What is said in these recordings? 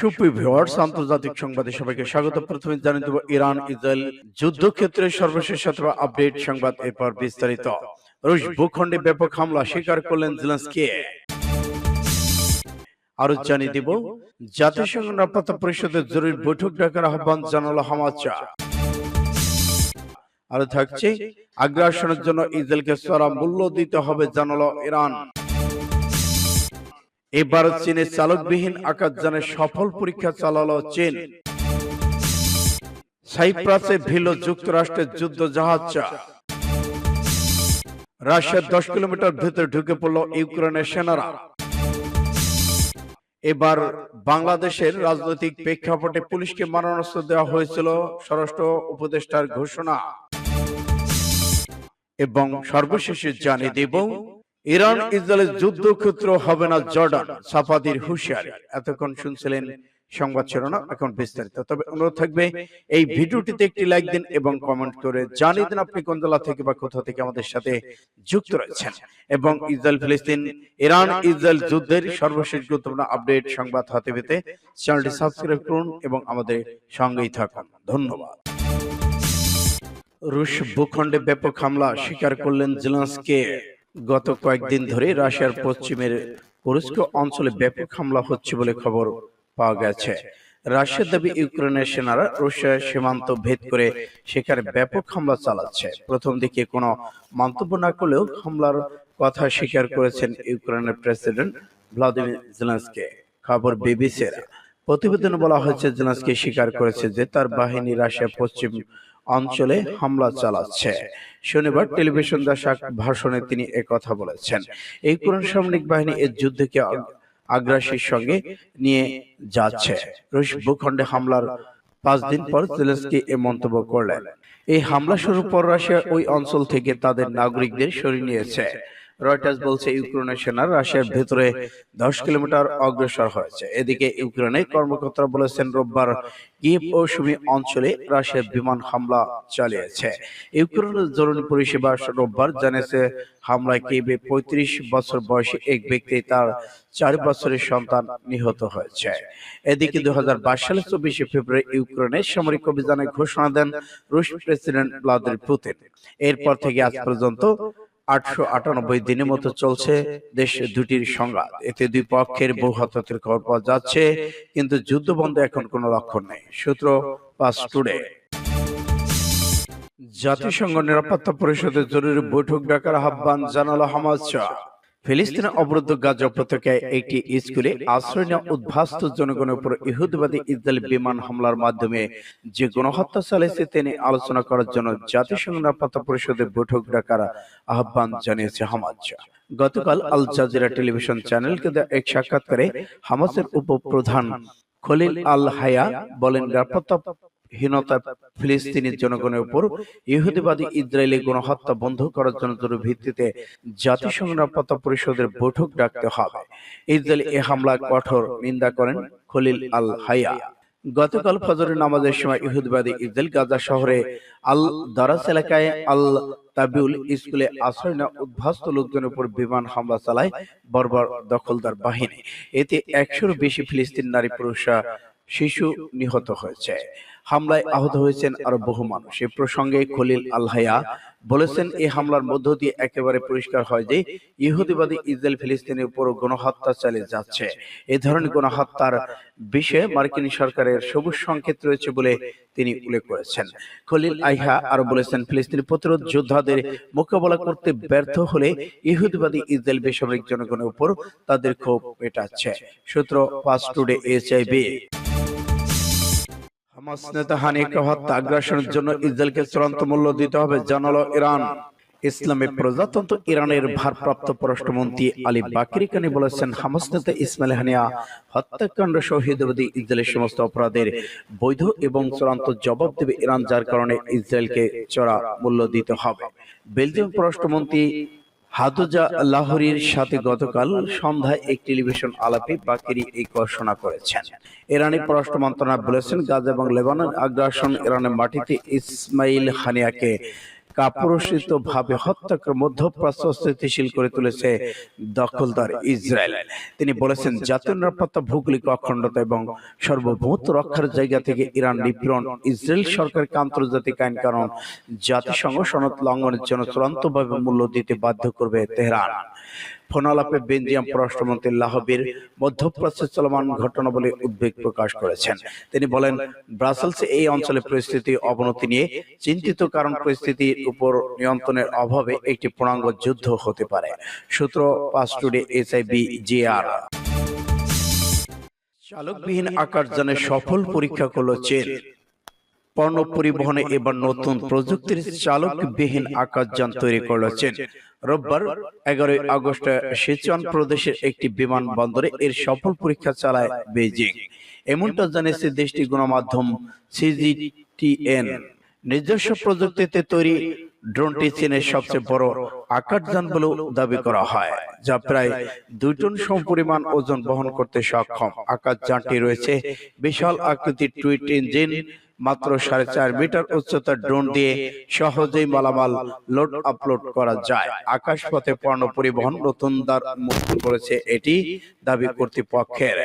সুপ্রিয় আন্তর্জাতিক সংবাদে সবাইকে স্বাগত। প্রথমে জানিয়ে দেব ইরান ইসরায়েল যুদ্ধক্ষেত্রে সর্বশেষ অথবা আপডেট সংবাদ এরপর বিস্তারিত। রুশ ভূখণ্ডে ব্যাপক হামলা স্বীকার করলেন জেলেন্সকি আরও জানিয়ে দিব জাতিসংঘ নিরাপত্তা পরিষদের জরুরি বৈঠক ডাকার আহ্বান জানালো হামাচা। আরও থাকছে আগ্রাসনের জন্য ইসরায়েলকে চড়া মূল্য দিতে হবে জানালো ইরান। এবার চীনে চালকবিহীন আকাশযানের সফল পরীক্ষা চালালো চীন। সাইপ্রাসে ভিল যুক্তরাষ্ট্রের যুদ্ধ জাহাজটা রাশিয়ার দশ কিলোমিটার ভেতরে ঢুকে পড়ল ইউক্রেনের সেনারা। এবার বাংলাদেশের রাজনৈতিক প্রেক্ষাপটে পুলিশকে মারণাস্ত্র দেওয়া হয়েছিল স্বরাষ্ট্র উপদেষ্টার ঘোষণা। এবং সর্বশেষে জানিয়ে দেব ইরান ইসরায়েলের যুদ্ধক্ষেত্র হবে না জর্ডান সাফাদির হুঁশিয়ারি। এতক্ষণ শুনছিলেন সংবাদ শিরোনাম এখন বিস্তারিত। তবে অনুরোধ থাকবে এই ভিডিওটিতে একটি লাইক দিন এবং কমেন্ট করে জানিয়ে দিন আপনি কোন জেলা থেকে বা কোথা থেকে আমাদের সাথে যুক্ত রয়েছেন। এবং ইসরায়েল ফিলিস্তিন ইরান ইসরায়েল যুদ্ধের সর্বশেষ গুরুত্বপূর্ণ আপডেট সংবাদ হাতে পেতে চ্যানেলটি সাবস্ক্রাইব করুন এবং আমাদের সঙ্গেই থাকুন। ধন্যবাদ। রুশ ভূখণ্ডে ব্যাপক হামলা স্বীকার করলেন জেলেন্সকে গত কয়েকদিন ধরে রাশিয়ার পশ্চিমের কুরস্ক অঞ্চলে ব্যাপক হামলা হচ্ছে বলে খবর পাওয়া গেছে। রাশিয়ার দাবি ইউক্রেনের সেনারা রুশিয়ার সীমান্ত ভেদ করে সেখানে ব্যাপক হামলা চালাচ্ছে। প্রথম দিকে কোনো মন্তব্য না করলেও হামলার কথা স্বীকার করেছেন ইউক্রেনের প্রেসিডেন্ট ভ্লাদিমির জেলেন্সকি। খবর বিবিসির। প্রতিবেদনে বলা হয়েছে জেলেন্সকি স্বীকার করেছে যে তার বাহিনী রাশিয়া পশ্চিম অঞ্চলে হামলা চালাচ্ছে। শনিবার টেলিভিশন দর্শক ভাষণে তিনি কথা বলেছেন। এই কোরআন সামরিক বাহিনী এর যুদ্ধকে আগ্রাসীর সঙ্গে নিয়ে যাচ্ছে। রুশ ভূখণ্ডে হামলার পাঁচ দিন পর জেলেন্সকি এ মন্তব্য করলেন। এই হামলা শুরু পর রাশিয়া ওই অঞ্চল থেকে তাদের নাগরিকদের সরিয়ে নিয়েছে। রয়টার্স বলছে ইউক্রেনের সেনা রাশিয়ার ভেতরে দশ কিলোমিটার অগ্রসর হয়েছে। এদিকে ইউক্রেনের কর্মকর্তারা বলেছেন রোববার কিয়েভ ও সুমি অঞ্চলে রাশিয়ার বিমান হামলা চালিয়েছে। ইউক্রেনের জরুরি পরিষেবা রোববার জানিয়েছে হামলায় কিয়েভে পঁয়ত্রিশ বছর বয়সী এক ব্যক্তি তার চার বছরের সন্তান নিহত হয়েছে। এদিকে দু হাজার বাইশ সালের চব্বিশে ফেব্রুয়ারি ইউক্রেনের সামরিক অভিযানের ঘোষণা দেন রুশ প্রেসিডেন্ট ভ্লাদিমির পুতিন। এরপর থেকে আজ পর্যন্ত আটশো আটানব্বই দিনের মতো চলছে দেশ দুটির সংঘাত। এতে দুই পক্ষের বহু হতাহতের খবর পাওয়া যাচ্ছে কিন্তু যুদ্ধ বন্ধ এখন কোনো লক্ষণ নেই। সূত্র পাস টুডে। জাতিসংঘ নিরাপত্তা পরিষদের জরুরি বৈঠক ডাকার আহ্বান জানালো হামাজ শাহ ফিলিস্তিনের অবরুদ্ধ গাজা উপত্যকায় একটি স্কুলে আশ্রয় নেওয়া উদ্বাস্ত জনগণের উপর ইহুদিবাদী ইসরায়েল বিমান হামলার মাধ্যমে যে গণহত্যা চালিয়েছে তিনি আলোচনা করার জন্য জাতিসংঘ নিরাপত্তা পরিষদের বৈঠক ডাকার আহ্বান জানিয়েছে হামাজ। গতকাল আল জাজিরা টেলিভিশন চ্যানেলকে এক সাক্ষাৎকারে হামাসের উপপ্রধান খলিল আল হায়া বলেন নিরাপত্তা হীনতা ফিলিস্তিনি জনগণের উপর ইহুদিবাদী ইসরায়েলি গণহত্যা বন্ধ করার জন্য জরুরি ভিত্তিতে জাতিসংঘ নিরাপত্তা পরিষদের বৈঠক ডাকতে হবে। ইসরায়েল এ হামলা কঠোর নিন্দা করেন খলিল আল হাইয়া গতকাল ফজরের নামাজের সময় ইহুদিবাদী ইসরায়েল গাজা শহরে আল দারাস এলাকায় আল তাবিউল স্কুলে আশ্রয় নেওয়া উদ্বাস্ত লোকজনের উপর বিমান হামলা চালায় বর্বর দখলদার বাহিনী। এতে একশোর বেশি ফিলিস্তিন নারী পুরুষরা শিশু নিহত হয়েছে। হামলায় আহত হয়েছেন আরও বহু মানুষ। এ প্রসঙ্গে খলিল আলহায়া বলেছেন এই হামলার মধ্য দিয়ে একেবারে পরিষ্কার হয় যে ইহুদিবাদী ইসরায়েল ফিলিস্তিনের উপর গণহত্যা চালিয়ে যাচ্ছে। এ ধরনের গণহত্যার বিষয়ে মার্কিন সরকারের সবুজ সংকেত রয়েছে বলে তিনি উল্লেখ করেছেন। খলিল আইহা আরও বলেছেন ফিলিস্তিনি প্রতিরোধ যোদ্ধাদের মোকাবেলা করতে ব্যর্থ হলে ইহুদিবাদী ইসরায়েল বেসামরিক জনগণের উপর তাদের ক্ষোভ মেটাচ্ছে সূত্র পাস টুডে এইচআইবি হামাস নেতা হানিকে হত্যা আগ্রাসনের জন্য ইসরায়েলকে চূড়ান্ত মূল্য দিতে হবে জানালো ইরান। ইসলামী প্রজাতন্ত্র ইরানের ভারপ্রাপ্ত পররাষ্ট্রমন্ত্রী আলী বাকির কানি বলেছেন হামাস নেতা ইসমাইল হানিয়া হত্যাকাণ্ড শহীদবাদী ইসরায়েলের সমস্ত অপরাধের বৈধ এবং চূড়ান্ত জবাব দেবে ইরান যার কারণে ইসরায়েলকে চড়া মূল্য দিতে হবে। বেলজিয়াম পররাষ্ট্রমন্ত্রী হাদুজা লাহোরির সাথে গতকাল সন্ধ্যায় এক টেলিভিশন আলাপে বাকিরি এই ঘোষণা করেছেন। ইরানি পররাষ্ট্র মন্ত্রণালয় বলেছেন গাজা এবং লেবানন আগ্রাসন ইরানের মাটিতে ইসমাইল হানিয়াকে কাপুরুষিত ভাবে হত্যাকে মধ্যপ্রাচ্য স্থিতিশীল করে তুলেছে দখলদার ইসরায়েল। তিনি বলেছেন জাতীয় নিরাপত্তা ভৌগোলিক অখণ্ডতা এবং সর্বভূত রক্ষার জায়গা থেকে ইরান নিপীড়ন ইসরায়েল সরকারকে আন্তর্জাতিক আইন কারণ জাতিসংঘ সনদ লঙ্ঘনের জন্য চূড়ান্তভাবে মূল্য দিতে বাধ্য করবে তেহরান। ফোনালাপে বেলজিয়াম পররাষ্ট্রমন্ত্রী লাহবির মধ্যপ্রাচ্যে চলমান ঘটনা বলে উদ্বেগ প্রকাশ করেছেন। তিনি বলেন ব্রাসেলসে এই অঞ্চলে পরিস্থিতি অবনতি নিয়ে চিন্তিত কারণ পরিস্থিতির উপর নিয়ন্ত্রণের অভাবে একটি পূর্ণাঙ্গ যুদ্ধ হতে পারে। সূত্র পাঁচ টুডে এসআইবি জিআর। চালকবিহীন আকাশযানের সফল পরীক্ষা করল চীন পণ্য পরিবহনে এবার নতুন প্রযুক্তির চালকবিহীন আকাশযান তৈরি করেছেন রোববার এগারোই আগস্ট সিচুয়ান প্রদেশের একটি বিমান বন্দরে এর সফল পরীক্ষা চালায় বেজিং এমনটা জানিয়েছে দেশটি গণমাধ্যম সিজিটিএন। নিজস্ব প্রযুক্তিতে তৈরি ড্রোনটি চীনের সবচেয়ে বড় আকাশযান বলেও দাবি করা হয় যা প্রায় দুই টন সমপরিমাণ ওজন বহন করতে সক্ষম। আকাশযানটি রয়েছে বিশাল আকৃতির টুইট ইঞ্জিন মাত্র সাড়ে চার মিটার উচ্চতার ড্রোন দিয়ে সহজেই মালামাল লোড আপলোড করা যায়। আকাশপথে পণ্য পরিবহন নতুন দ্বার মুক্ত করেছে এটি দাবি কর্তৃপক্ষের।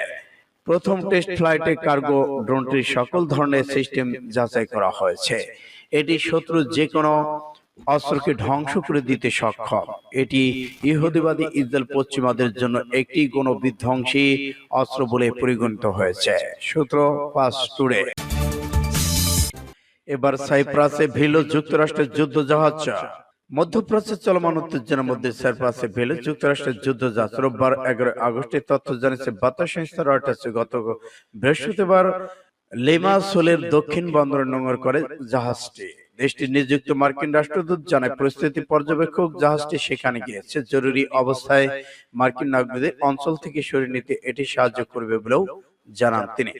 প্রথম টেস্ট ফ্লাইটে কার্গো ড্রোনটির সকল ধরনের সিস্টেম যাচাই করা হয়েছে। এটি শত্রু যে কোনো অস্ত্রকে ধ্বংস করে দিতে সক্ষম। এটি ইহুদিবাদী ইসরায়েল পশ্চিমাদের জন্য একটি গণবিধ্বংসী অস্ত্র বলে পরিগণিত হয়েছে। সূত্র পাঁচ টুডে এবার সাইপ্রাসে ভিল যুক্তরাষ্ট্রের যুদ্ধ জাহাজ মধ্যপ্রাচ্যের চলমান উত্তেজনার মধ্যে সাইপ্রাসে ভিল যুক্তরাষ্ট্রের যুদ্ধ জাহাজ রোববার এগারো আগস্টে তথ্য জানিয়েছে বার্তা সংস্থা রয়টার্স গত বৃহস্পতিবার লেমাসোলের দক্ষিণ বন্দরে নোঙর করে জাহাজটি। দেশটির নিযুক্ত মার্কিন রাষ্ট্রদূত জানায়, পরিস্থিতি পর্যবেক্ষক জাহাজটি সেখানে গিয়েছে। জরুরি অবস্থায় মার্কিন নাগরিকদের অঞ্চল থেকে সরিয়ে নিতে এটি সাহায্য করবে বলেও জানান তিনি।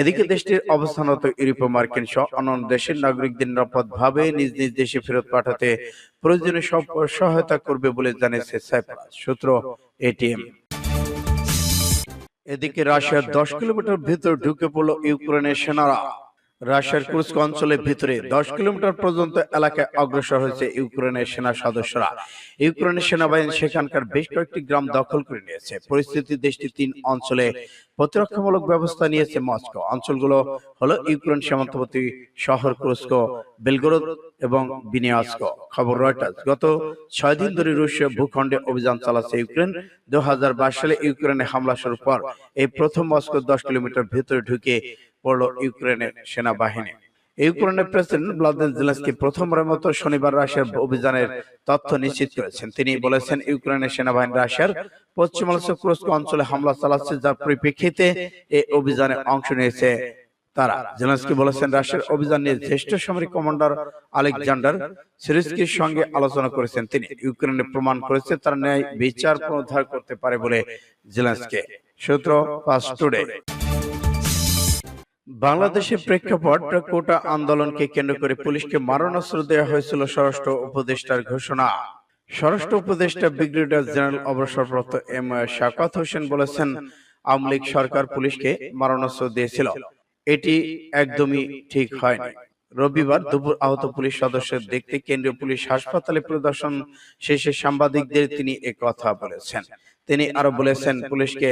এদিকে দেশটির অবস্থানরত ইউরোপীয় মার্কিন সহ অন্যান্য দেশের নাগরিকদের নিরাপদ ভাবে নিজ নিজ দেশে ফেরত পাঠাতে প্রয়োজনীয় সব সহায়তা করবে বলে জানিয়েছে সাইপ্রাস সূত্র এটিএম। এদিকে রাশিয়ার দশ কিলোমিটার ভেতর ঢুকে পড়ল ইউক্রেনের সেনারা। রাশিয়ার কুর্স্ক অঞ্চলের ভিতরে দশ কিলোমিটার পর্যন্ত এলাকায় অগ্রসর হয়েছে ইউক্রেনের সেনা সদস্যরা। ইউক্রেনের সেনাবাহিনী সেখানকার বেশ কয়েকটি গ্রাম দখল করে নিয়েছে। পরিস্থিতি দেশটি তিন অঞ্চলে প্রতিরক্ষামূলক ব্যবস্থা নিয়েছে মস্কো। অঞ্চলগুলো হলো ইউক্রেন সীমান্তবর্তী শহর কুর্স্ক বেলগরদ এবং বিনিয়াস্ক। খবর রয়টার্স, গত ছয় দিন ধরে রুশীয় ভূখণ্ডে অভিযান চালাচ্ছে ইউক্রেন। দু হাজার বাইশ সালে ইউক্রেনে হামলা শুরুর পর এই প্রথম মস্কো দশ কিলোমিটার ভেতরে ঢুকে পড়ল ইউক্রেনের সেনাবাহিনী। ইউক্রেনের প্রেসিডেন্ট ভ্লাদিমির জেলেনস্কি প্রথমবারের মতো শনিবার রাশিয়ার অভিযানের তথ্য নিশ্চিত করেছেন। তিনি বলেছেন, ইউক্রেনের সেনাবাহিনী রাশিয়ার পশ্চিমাংশ কুরস্ক অঞ্চলে হামলা চালাচ্ছে, যার পরিপ্রেক্ষিতে এই অভিযানে অংশ নিয়েছে তারা। জেলেনস্কি বলেছেন, রাশিয়ার অভিযান নিয়ে জ্যেষ্ঠ সামরিক কমান্ডার আলেকজান্ডার সিরিস্কির সঙ্গে আলোচনা করেছেন তিনি। ইউক্রেনে প্রমাণ করেছে তার ন্যায় বিচার পুনরুদ্ধার করতে পারে বলে জেলেনস্কি। সূত্র পাঁচ টুডে। বাংলাদেশের প্রেক্ষাপট কোটা আন্দোলনকে কেন্দ্র করে পুলিশকে মারণাস্ত্র দেওয়া হয়েছিল স্বরাষ্ট্র উপদেষ্টার ঘোষণা। স্বরাষ্ট্র উপদেষ্টা ব্রিগেডিয়ার জেনারেল অবসরপ্রাপ্ত এম শাকাত হোসেন বলেছেন আওয়ামী লীগ সরকার পুলিশকে মারণাস্ত্র দিয়েছিল। এটি একদমই ঠিক হয়নি। রবিবার দুপুর আহত পুলিশ সদস্যদের দেখতে কেন্দ্রীয় পুলিশ হাসপাতালে প্রদর্শন শেষে সাংবাদিকদের তিনি কথা বলেছেন। তিনি আরও বলেছেন পুলিশকে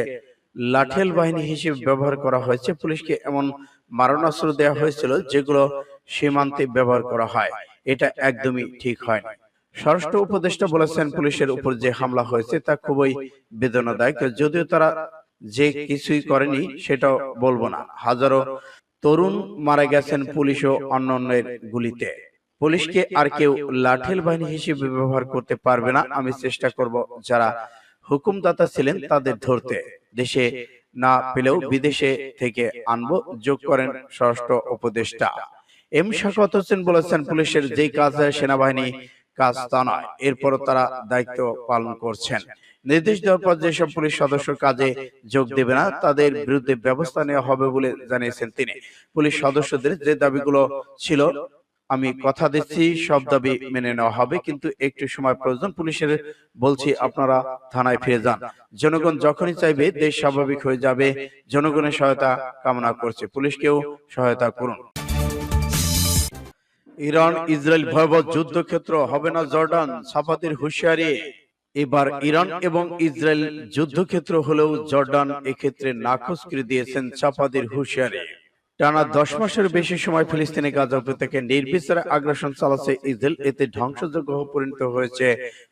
লাঠেল বাহিনী হিসেবে ব্যবহার করা হয়েছে। পুলিশকে এমন মারণাস্ত্র দেওয়া হয়েছিল যেগুলো সীমান্তে ব্যবহার করা হয়। এটা একদমই ঠিক হয় না। স্বরাষ্ট্র উপদেষ্টা বলেছেন পুলিশের উপর যে হামলা হয়েছে তা খুবই বেদনাদায়ক। যদিও তারা যে কিছুই করেনি সেটাও বলব না। হাজারো তরুণ মারা গেছেন পুলিশ ও অন্যান্যের গুলিতে। পুলিশকে আর কেউ লাঠেল বাহিনী হিসেবে ব্যবহার করতে পারবে না। আমি চেষ্টা করব যারা হুকুমদাতা ছিলেন তাদের ধরতে দেশে না পেলেও বিদেশে থেকে আনব। যোগ করেন স্বরাষ্ট্র উপদেষ্টা। এম শাকত হোসেন বলেছেন? পুলিশের যেই কাজ হয় সেনাবাহিনী কাজ তা নয়। এরপর তারা দায়িত্ব পালন করছেন। নির্দেশ দেওয়ার পর যেসব পুলিশ সদস্য কাজে যোগ দেবে না তাদের বিরুদ্ধে ব্যবস্থা নেওয়া হবে বলে জানিয়েছেন তিনি। পুলিশ সদস্যদের যে দাবিগুলো ছিল আমি কথা দিচ্ছি সব দাবি মেনে নেওয়া হবে কিন্তু একটু সময় প্রয়োজন পুলিশের বলছি আপনারা থানায় ফিরে যান। জনগণ যখনই চাইবে দেশ স্বাভাবিক হয়ে যাবে। জনগণের সহায়তা কামনা করছে। পুলিশকেও সহায়তা করুন। ইরান ইসরায়েল ভয়াবহ যুদ্ধক্ষেত্র হবে না জর্ডান সাফাতির হুঁশিয়ারি। এবার ইরান এবং ইসরায়েল যুদ্ধক্ষেত্র হলেও জর্ডান এক্ষেত্রে নাকচ করে দিয়েছেন চাপাদির হুঁশিয়ারি। টানা দশ মাসের বেশি সময় ফিলিস্তিনি গাজা উপত্যকে নির্বিচারে আগ্রাসন চালাচ্ছে ইসরায়েল। এতে ধ্বংসযোগ্য পরিণত হয়েছে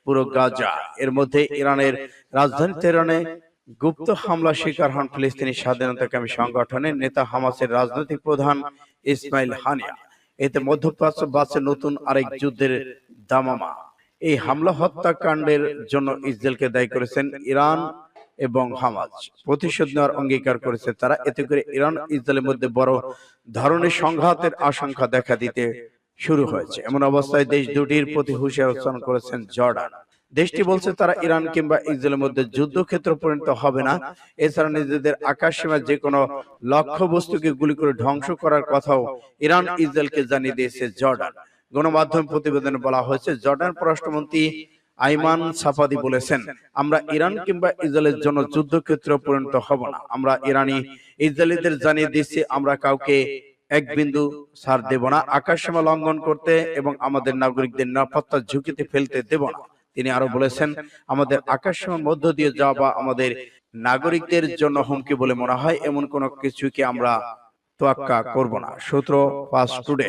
পুরো গাজা। এর মধ্যে ইরানের রাজধানী তেহরানে গুপ্ত হামলা শিকার হন ফিলিস্তিনি স্বাধীনতাকামী সংগঠনের নেতা হামাসের রাজনৈতিক প্রধান ইসমাইল হানিয়া। এতে মধ্যপ্রাচ্য বাঁচে নতুন আরেক যুদ্ধের দামামা। এই হামলা হত্যাকাণ্ডের জন্য ইসরায়েলকে দায়ী করেছেন ইরান এবং হামাজ। প্রতিশোধ নেওয়ার অঙ্গীকার করেছে তারা। এতে করে ইরান ইসরায়েলের মধ্যে বড় ধরনের সংঘাতের আশঙ্কা দেখা দিতে শুরু হয়েছে। এমন অবস্থায় দেশ দুটির প্রতি হুঁশিয়ার উচ্চারণ করেছেন জর্ডান। দেশটি বলছে তারা ইরান কিংবা ইসরায়েলের মধ্যে যুদ্ধক্ষেত্র পরিণত হবে না। এছাড়া নিজেদের আকাশ সীমা যে কোনো লক্ষ্য বস্তুকে গুলি করে ধ্বংস করার কথাও ইরান ইসরায়েলকে জানিয়ে দিয়েছে জর্ডান। গণমাধ্যম প্রতিবেদনে বলা হয়েছে জর্ডান পররাষ্ট্রমন্ত্রী আইমান সাফাদি বলেছেন আমরা ইরান কিংবা ইসরায়েলের জন্য যুদ্ধক্ষেত্র পরিণত হব না। আমরা ইরানি ইসরায়েলিদের জানিয়ে দিচ্ছি আমরা কাউকে এক বিন্দু ছাড় দেব না। আকাশসীমা লঙ্ঘন করতে এবং আমাদের নাগরিকদের নিরাপত্তা ঝুঁকিতে ফেলতে দেব না। তিনি আরও বলেছেন আমাদের আকাশসীমার মধ্য দিয়ে যাওয়া বা আমাদের নাগরিকদের জন্য হুমকি বলে মনে হয় এমন কোনো কিছুকে আমরা তোয়াক্কা করব না। সূত্র ফাস্ট টুডে